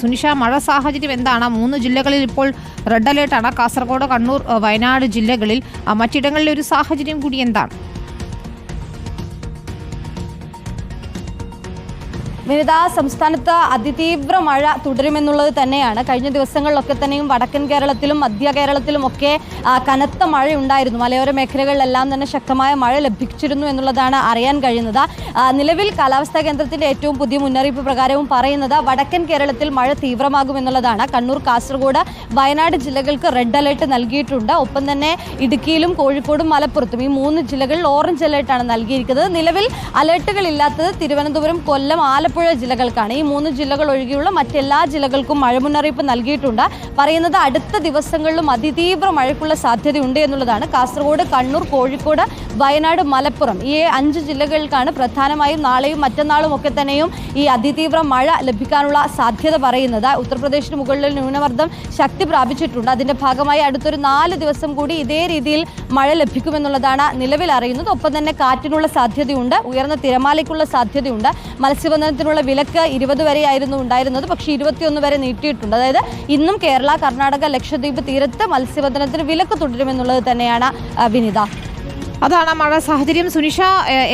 സുനിഷ മഴ സാഹചര്യം എന്താണ്? മൂന്ന് ജില്ലകളിൽ ഇപ്പോൾ റെഡ് അലേർട്ടാണ്. കാസർഗോഡ് കണ്ണൂർ വയനാട് ജില്ലകളിൽ മറ്റിടങ്ങളിലെ ഒരു സാഹചര്യം കൂടി എന്താണ്? വിനിത സംസ്ഥാനത്ത് അതിതീവ്ര മഴ തുടരുമെന്നുള്ളത് തന്നെയാണ്. കഴിഞ്ഞ ദിവസങ്ങളിലൊക്കെ തന്നെയും വടക്കൻ കേരളത്തിലും മധ്യ കേരളത്തിലും ഒക്കെ കനത്ത മഴ ഉണ്ടായിരുന്നു മലയോര മേഖലകളിലെല്ലാം തന്നെ ശക്തമായ മഴ ലഭിച്ചിരുന്നു എന്നുള്ളതാണ് അറിയാൻ കഴിയുന്നത്. നിലവിൽ കാലാവസ്ഥാ കേന്ദ്രത്തിന്റെ ഏറ്റവും പുതിയ മുന്നറിയിപ്പ് പ്രകാരവും പറയുന്നത് വടക്കൻ കേരളത്തിൽ മഴ തീവ്രമാകുമെന്നുള്ളതാണ് കണ്ണൂർ കാസർഗോഡ് വയനാട് ജില്ലകൾക്ക് റെഡ് അലേർട്ട് നൽകിയിട്ടുണ്ട്. ഒപ്പം തന്നെ ഇടുക്കിയിലും കോഴിക്കോടും മലപ്പുറത്തും ഈ മൂന്ന് ജില്ലകളിൽ ഓറഞ്ച് അലേർട്ടാണ് നൽകിയിരിക്കുന്നത്. നിലവിൽ അലർട്ടുകൾ ഇല്ലാത്തത് തിരുവനന്തപുരം കൊല്ലം ആലപ്പുഴ ജില്ലകൾക്കാണ്. ഈ മൂന്ന് ജില്ലകൾ ഒഴികെയുള്ള മറ്റെല്ലാ ജില്ലകൾക്കും മഴ മുന്നറിയിപ്പ് നൽകിയിട്ടുണ്ട്. പറയുന്നത് അടുത്ത ദിവസങ്ങളിലും അതിതീവ്ര മഴയ്ക്കുള്ള സാധ്യതയുണ്ട് എന്നുള്ളതാണ് കാസർഗോഡ് കണ്ണൂർ കോഴിക്കോട് വയനാട് മലപ്പുറം. ഈ അഞ്ച് ജില്ലകൾക്കാണ് പ്രധാനമായും നാളെയും മറ്റന്നാളും ഒക്കെ തന്നെയും ഈ അതിതീവ്ര മഴ ലഭിക്കാനുള്ള സാധ്യത പറയുന്നത്. ഉത്തർപ്രദേശിന് മുകളിൽ ന്യൂനമർദ്ദം ശക്തി പ്രാപിച്ചിട്ടുണ്ട്. അതിന്റെ ഭാഗമായി അടുത്തൊരു നാല് ദിവസം കൂടി ഇതേ രീതിയിൽ മഴ ലഭിക്കുമെന്നുള്ളതാണ് നിലവിൽ അറിയുന്നത്. ഒപ്പം തന്നെ കാറ്റിനുള്ള സാധ്യതയുണ്ട്. ഉയർന്ന തിരമാലയ്ക്കുള്ള സാധ്യതയുണ്ട്. മത്സ്യബന്ധനത്തിനുള്ള വിലക്ക് ഇരുപത് വരെയായിരുന്നു ഉണ്ടായിരുന്നത്. പക്ഷേ ഇരുപത്തിയൊന്ന് വരെ നീട്ടിയിട്ടുണ്ട്. അതായത് ഇന്നും കേരള കർണാടക ലക്ഷദ്വീപ് തീരത്ത് മത്സ്യബന്ധനത്തിന് വിലക്ക് തുടരുമെന്നുള്ളത് തന്നെയാണ് വിനിത. അതാണ് മഴ സാഹചര്യം. സുനിഷ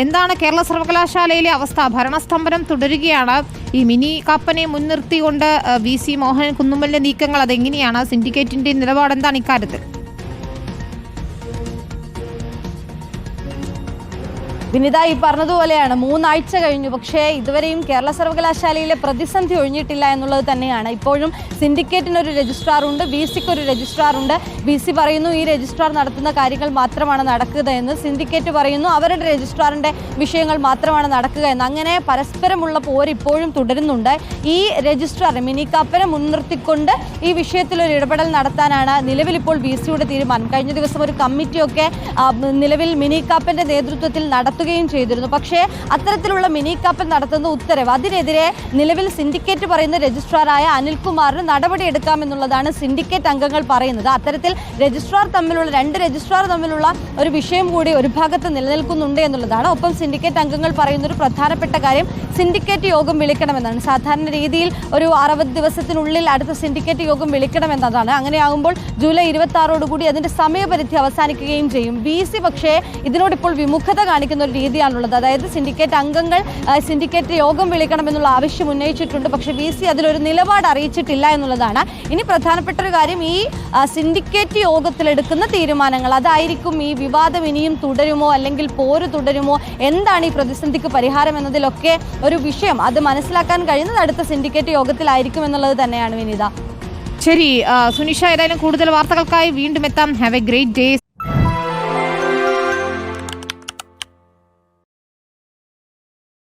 എന്താണ് കേരള സർവകലാശാലയിലെ അവസ്ഥ? ഭരണസ്തംഭനം തുടരുകയാണ്. ഈ മിനി കപ്പനെ മുൻനിർത്തിക്കൊണ്ട് വി. സി. മോഹൻ കുന്നുമ്മലിന്റെ നീക്കങ്ങൾ അതെങ്ങനെയാണ്? സിൻഡിക്കേറ്റിന്റെ നിലപാട് എന്താണ് ഇക്കാര്യത്തിൽ? വിനിത ഈ പറഞ്ഞതുപോലെയാണ്. മൂന്നാഴ്ച കഴിഞ്ഞു. പക്ഷേ ഇതുവരെയും കേരള സർവകലാശാലയിലെ പ്രതിസന്ധി ഒഴിഞ്ഞിട്ടില്ല എന്നുള്ളത് തന്നെയാണ്. ഇപ്പോഴും സിൻഡിക്കേറ്റിനൊരു രജിസ്ട്രാർ ഉണ്ട് ബി സിക്ക് ഒരു രജിസ്ട്രാർ ഉണ്ട് ബി സി പറയുന്നു ഈ രജിസ്ട്രാർ നടത്തുന്ന കാര്യങ്ങൾ മാത്രമാണ് നടക്കുക എന്ന്. സിൻഡിക്കേറ്റ് പറയുന്നു അവരുടെ രജിസ്ട്രാറിന്റെ വിഷയങ്ങൾ മാത്രമാണ് നടക്കുക എന്ന്. അങ്ങനെ പരസ്പരമുള്ള പോര് ഇപ്പോഴും തുടരുന്നുണ്ട്. ഈ രജിസ്ട്രാർ മിനി കാപ്പനെ മുൻനിർത്തിക്കൊണ്ട് ഈ വിഷയത്തിൽ ഒരു ഇടപെടൽ നടത്താനാണ് നിലവിലിപ്പോൾ ബി സിയുടെ തീരുമാനം. കഴിഞ്ഞ ദിവസം ഒരു കമ്മിറ്റിയൊക്കെ നിലവിൽ മിനി കാപ്പന്റെ നേതൃത്വത്തിൽ നടത്തുകയും ചെയ്തിരുന്നു. പക്ഷേ അത്തരത്തിലുള്ള മിനി കപ്പൽ നടത്തുന്ന ഉത്തരവ്. അതിനെതിരെ നിലവിൽ സിൻഡിക്കേറ്റ് പറയുന്ന രജിസ്ട്രാറായ അനിൽകുമാറിന് നടപടിയെടുക്കാമെന്നുള്ളതാണ് സിൻഡിക്കേറ്റ് അംഗങ്ങൾ പറയുന്നത്. അത്തരത്തിൽ രജിസ്ട്രാർ തമ്മിലുള്ള രണ്ട് രജിസ്ട്രാർ തമ്മിലുള്ള ഒരു വിഷയം കൂടി ഒരു ഭാഗത്ത് നിലനിൽക്കുന്നുണ്ട് എന്നുള്ളതാണ്. ഒപ്പം സിൻഡിക്കേറ്റ് അംഗങ്ങൾ പറയുന്ന ഒരു പ്രധാനപ്പെട്ട കാര്യം സിൻഡിക്കേറ്റ് യോഗം വിളിക്കണമെന്നാണ്. സാധാരണ രീതിയിൽ ഒരു അറുപത് ദിവസത്തിനുള്ളിൽ അടുത്ത സിൻഡിക്കേറ്റ് യോഗം വിളിക്കണമെന്നതാണ്. അങ്ങനെയാകുമ്പോൾ ജൂലൈ ഇരുപത്തി ആറോടുകൂടി അതിന്റെ സമയപരിധി അവസാനിക്കുകയും ചെയ്യും. ബി സി പക്ഷേ ഇതിനോടിപ്പോൾ വിമുഖത കാണിക്കുന്ന ഒരു രീതിയാണുള്ളത്. അതായത് സിൻഡിക്കേറ്റ് അംഗങ്ങൾ സിൻഡിക്കേറ്റ് യോഗം വിളിക്കണമെന്നുള്ള ആവശ്യം ഉന്നയിച്ചിട്ടുണ്ട്. പക്ഷേ ബി സി അതിലൊരു നിലപാട് അറിയിച്ചിട്ടില്ല എന്നുള്ളതാണ്. ഇനി പ്രധാനപ്പെട്ട ഒരു കാര്യം ഈ സിൻഡിക്കേറ്റ് യോഗത്തിലെടുക്കുന്ന തീരുമാനങ്ങൾ അതായിരിക്കും ഈ വിവാദം ഇനിയും തുടരുമോ അല്ലെങ്കിൽ പോര് തുടരുമോ? എന്താണ് ഈ പ്രതിസന്ധിക്ക് പരിഹാരം എന്നതിലൊക്കെ ഒരു വിഷയം അത് മനസ്സിലാക്കാൻ കഴിയുന്നത് അടുത്ത സിൻഡിക്കേറ്റ് യോഗത്തിലായിരിക്കും എന്നുള്ളത് തന്നെയാണ് വിനീത. ശരി സുനിഷ ഏതായാലും കൂടുതൽ വാർത്തകൾക്കായി വീണ്ടും എത്താം. Have A great day